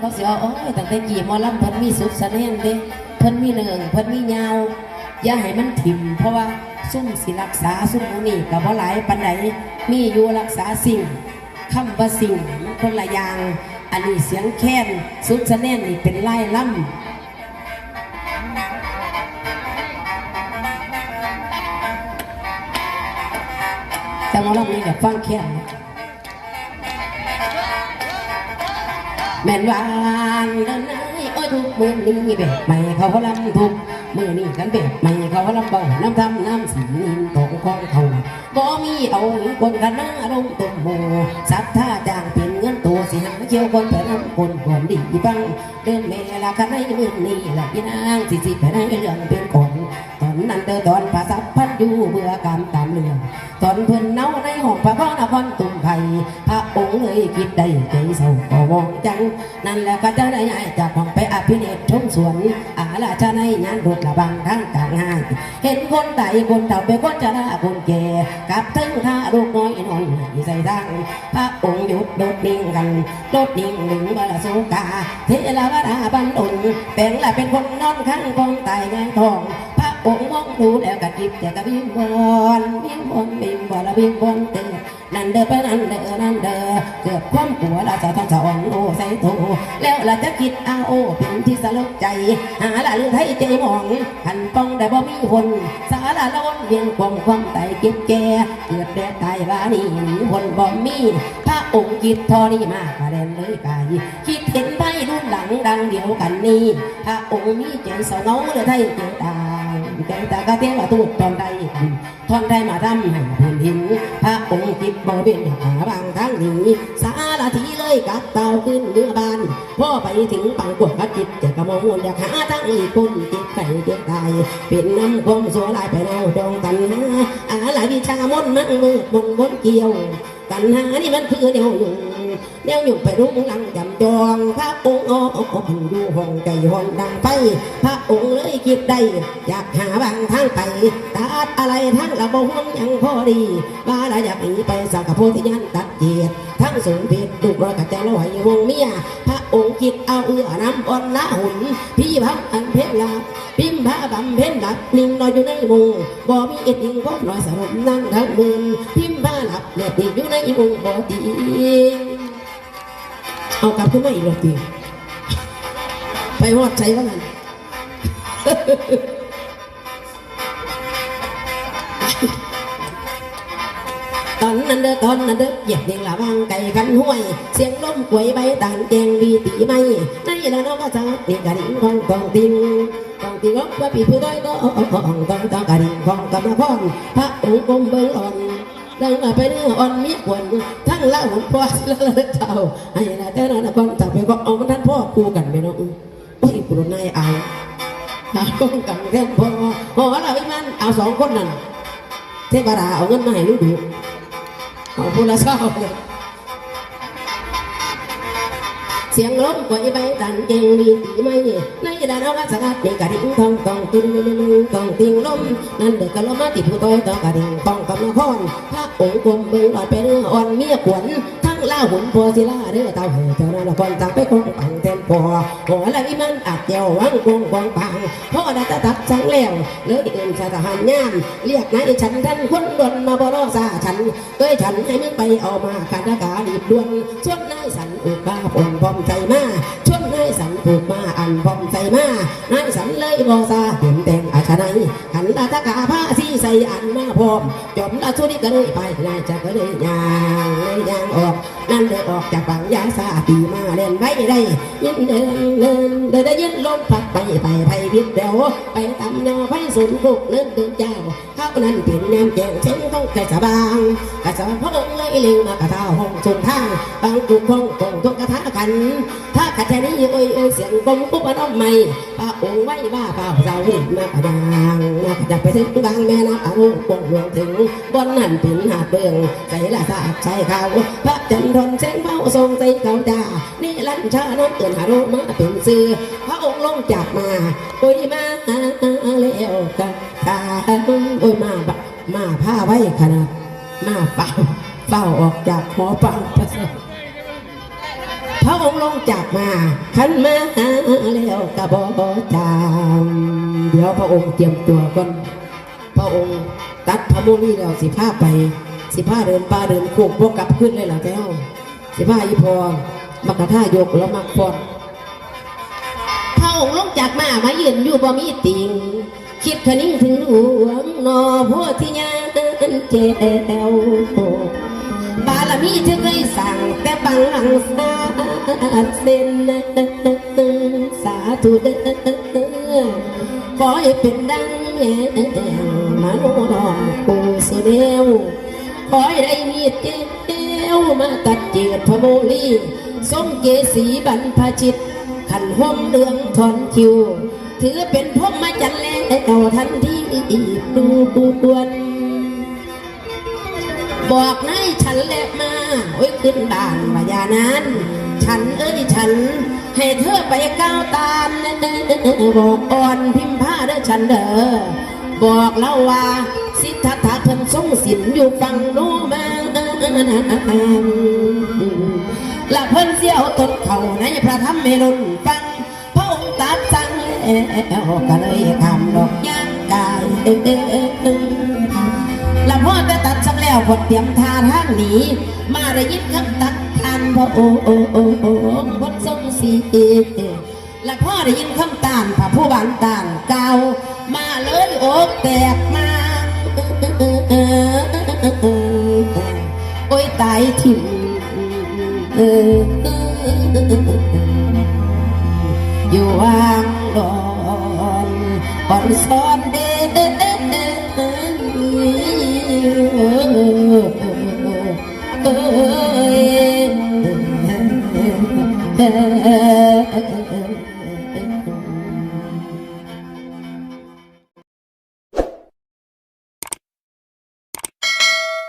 เขาสิเอาโอ้ยตั้งแต่กี่มอลำเพิ่นมีสุดสะแนนเด้เพิ่นมีเนืองเพิ่นมียาวอย่าให้มันถิ่ม เพราะว่าซุ่มสิรักษาซุ่มหมู่นี่ก็บ่หลายปานใดมีอยู่รักษาสิ่งคำว่าสิ่งมันคนละอย่าง อันนี้เสียงแค้นสุดสะแนนนี่เป็นไล่ล่ำแต่หมอลำนี่กับฟังแค้น แม่นวานเดินไนโอ้ยทุกมือนี้แบบใหม่เขาลำทุกมือนี้กันแบบใหม่เขาลำเบาน้ำทำน้ำสีนินตกของเขาบ่มีเอาคนกันหน้าลงตุ่มโมสัทธาจางเป็นเงินตัวสิหาเกี่ยวคนแต่น้ำคนคนดีบังเดินเมลากันในมือนี้ละพี่นางสิสิไปในเรื่องเป็นคนตอนนั้นเดินตอนภาษาพันอยู่เบื่อกามตามเรื่องตอนเพื่อนเนา คิดได้ใจเศร้าก็มองจัง นั่นแหละก็จะได้ย้ายจากห้องไปอภิเนตชมสวนอาลาชาในงานรถระบังทางกลางห้างเห็นคนใดคนเฒ่าเป็นคนจะลาคนแก่กับถึงท่าลูกน้อยนอนใส่ทางพระองค์หยุดโดดนิ่งกันโดดนิ่งหนึ่งบาลสุกาเทลาวดาบันตุนแปลงละเป็นคนนอนข้างคงตายงานทองพระองค์มองดูแล้วก็จิบแจะกระบิมบอนบิมบอนบิมบอลบิมบอนเตอ นั่นเด้อไปนั่นเด้อนั่นเด้อเกิดความกลัวละจะต้องจะอ่อนโอใส่โตแล้วละจะคิดเอาโอเป็นที่สลดใจหาละลือไทยใจหมองหันป้องได้บ่มีคนสาละละวนเวียนความความไตเก็บแก่เกิดแดดตายว่านี่หนีคนบ่มีพระองค์คิดทอนี่มากระเด็นเลยกายคิดเห็นไปรุ่นหลังดังเดียวกันนี่พระองค์มีใจสาวน้องเลยไทยเจอตา แกงตากะเตียงว่าตูดตอนใดทอนได้มาทำให้พื้นหินพระองค์จิตบ่เป็นหาบางทางหนีสารทีเลยกับเต่าขึ้นเรือบานพ่อไปถึงปังกวดกจิตจะกระมองอยากหาทางอีกคนจิตไข่เจ็บตายเป็นน้ำความสัวลายไปแนวดองกันหาอะไรวิชามนต์มันมืดมงบนเกี่ยวกันหานี่มันคือแนวอยู่ แนวอยู่ไปรุ่งลังจำจองพระองค์อ้ออยู่ห้องใจห้องดังไฟพระองค์เลยคิดได้อยากหาบางทางไปตัดอะไรทั้งระบบห่วงยังพอดีว่าละอยากหนีไปสักกะโพธิญาณตัดเจียดทั้งสูงผิดดุกรกะจะลอยวงเมียพระองค์คิดเอาเอื้อน้ำอ่อนละหุ่นพี่พักอันเพชรลาพิมพ์พระบำเพ็ญหลับนิ่งนอยอยู่ในมุงบ่มีเอ็ดอิงก็ลอยสรุปนั่งทั้งมืนพิมพ์พระหลับเล็บอยู่ในมุงบ่ตี เอากลับขึ้นมาอีกรอบตีไปหอดใจว่างั้นตอนนั้นเด้อตอนนั้นเด้อเหยียบเดียงละวางไก่กันห้วย เสียงลมกวยใบต่างแจงดีตีไม่ในละน้องก็จะนี่กระดิ่งของกองติงกองติงว่าปีผู้ด้อยก็ของต้องกระดิ่งของกำลังพรพระองค์กรมเบิ่งอ่อน ดังไปเนื้ออ่อนมีขวนทั้งเล่าพ่อละละเจ้าไอ้ละแต่ละก่อนจับไปก็เอาท่านพ่อคู่กันไปเนาะโอ้ยปลุกนายเอาเอากันแค่พอพอเราอีมันเอาสองคนนั่นเทพดาเอาเงินมาให้ลูกดูเอาพูดละเศร้าเลย เสียงลมกวยใบดันเก่งมีตีไม่ในดานเอาละสกัดในกระดิ่งทองตองติงตองติงลมนั่นเด็กกะลมมาติดผู้ต้อยต่อกระดิ่งตองกำลังพรพระองค์กลมเบิ่งหลอดไปเนื้ออ่อนเมียขวนทั้ง ล่าหุ่นพอศิลาเด้อเต่าเห่เจ้านั้นละคนต่างไปคงปังเต็มพอหัวละวิมันอาจเจียววังกงกองปังพ่อได้ตะตักจังแล้วเลยอื่นชาทหารย่ามเรียกนายฉันท่านคนดนมาบรอซาฉันเอ้ยฉันให้มึงไปเอามาคาดากาดีบดวนชวนนายสันอุกาผมพร้อมใจมาชวนนายสันผูกมาอันพร้อมใจมานายสันเลยบอซาเปลี่ยนแต่าชนัยขันตาตะกาผ้าสีใส่อันมาพร้อมจอมละชุดนี้ก็เลยไปนายจะก็เลยยางเลยยางออก นั่นเลยออกจากฝั่งยาซาปีมาเล่นไว้ได้ยินเดินเดินเดินได้ยินลมพัดไปไปไปพิษเดียวไปตำยอไปสุนกุกเลื่นเดินเจ้าเขานั้นเป็นแนมแจงเช่นต้องกรสบางกระสบพระองค์เลยเล็งมากระทาห้องชนทางบางจุกห้งกงทุกกระทะกัน ถ้าขัดแค่นี้เอ้ยเอ้ยเสียงกงปุ๊บมันอ้อมไม่พระองค์ไว้ว่าเปล่าเราห็นมากระดางมากระดับไปถึงบางแม่น้ำอารุณปงหลวงถึงบนนั่นเป็นหาเบืองใส่ละสาดใส่เขาพระจันทร์แสงเฝ้าทรงใจเขาด่านี่ลั่นชาน้ำเตือนหาโรมาเป็นซื้อพระองค์ลงจากมาโอ้ยมาแล้วกันตาโอ้ยมาบะมาผ้าไว้ขนาด มาเฝ้าเฝ้าออกจากหอฟังประเสริฐพระองค์ลงจากมาขันมาแล้วกระบอกจามเดี๋ยวพระองค์เตรียมตัวก่อนพระองค์ตัดพระโมลีแล้วสิผ้าไป สิผ้าเดินป่าเดินโคกพวกกลับขึ้นเลยเหรอเจ้าสิผ้าอีพอมักกะท่ายกแล้วมักฟอนพระองค์ลงจากมามายืนอยู่บ่มีติงคิดคะนิ่งถึงหลวงนอโพธิญา ณเจ้วบารมีที่เคยสั่งแต่บังหลังสาเส้นสาธุเด้อขอให้เป็นดังแม่มโนดอมปูสุเดวขอให้ได้มีเจวมาตัดเจียดพระโมลีทรงเกสีบรรพชิต ขันห้มเดืองถอนคิว ถือเป็นพรหมาจันทร์แล้วทันทีดูดวน บอกนายฉันแลกมาโอ้ยขึ้นบ้านวายานั้น ฉันเอ้ยฉัน ให้เธอไปก้าวตามบอกอ่อนพิมพ์ผ้าเด้อฉันเด้อบอกแล้วว่าสิทธัตถะเพิ่นทรงสินอยู่ฝั่งโน้มาละเพิ่นเสียวตนเขาในพระธรรมเมรุนฟังพระองค์ตรัดสั่งแล้วก็เลยทำดอกย่างกายละพ่อแต่ตัดสัก แล้วพอเตรียมทาทางหนีมาได้ยินคำตัดทันพระโอ้โอ้โอ้โอ้พดทรงสีละพ่อได้ยินคำตานพระผู้บันตานเก่ามาเลยโอกแตกมาโอ้ยตายถิ่มอยู่วางดอนบอนซ้อน เอ้ย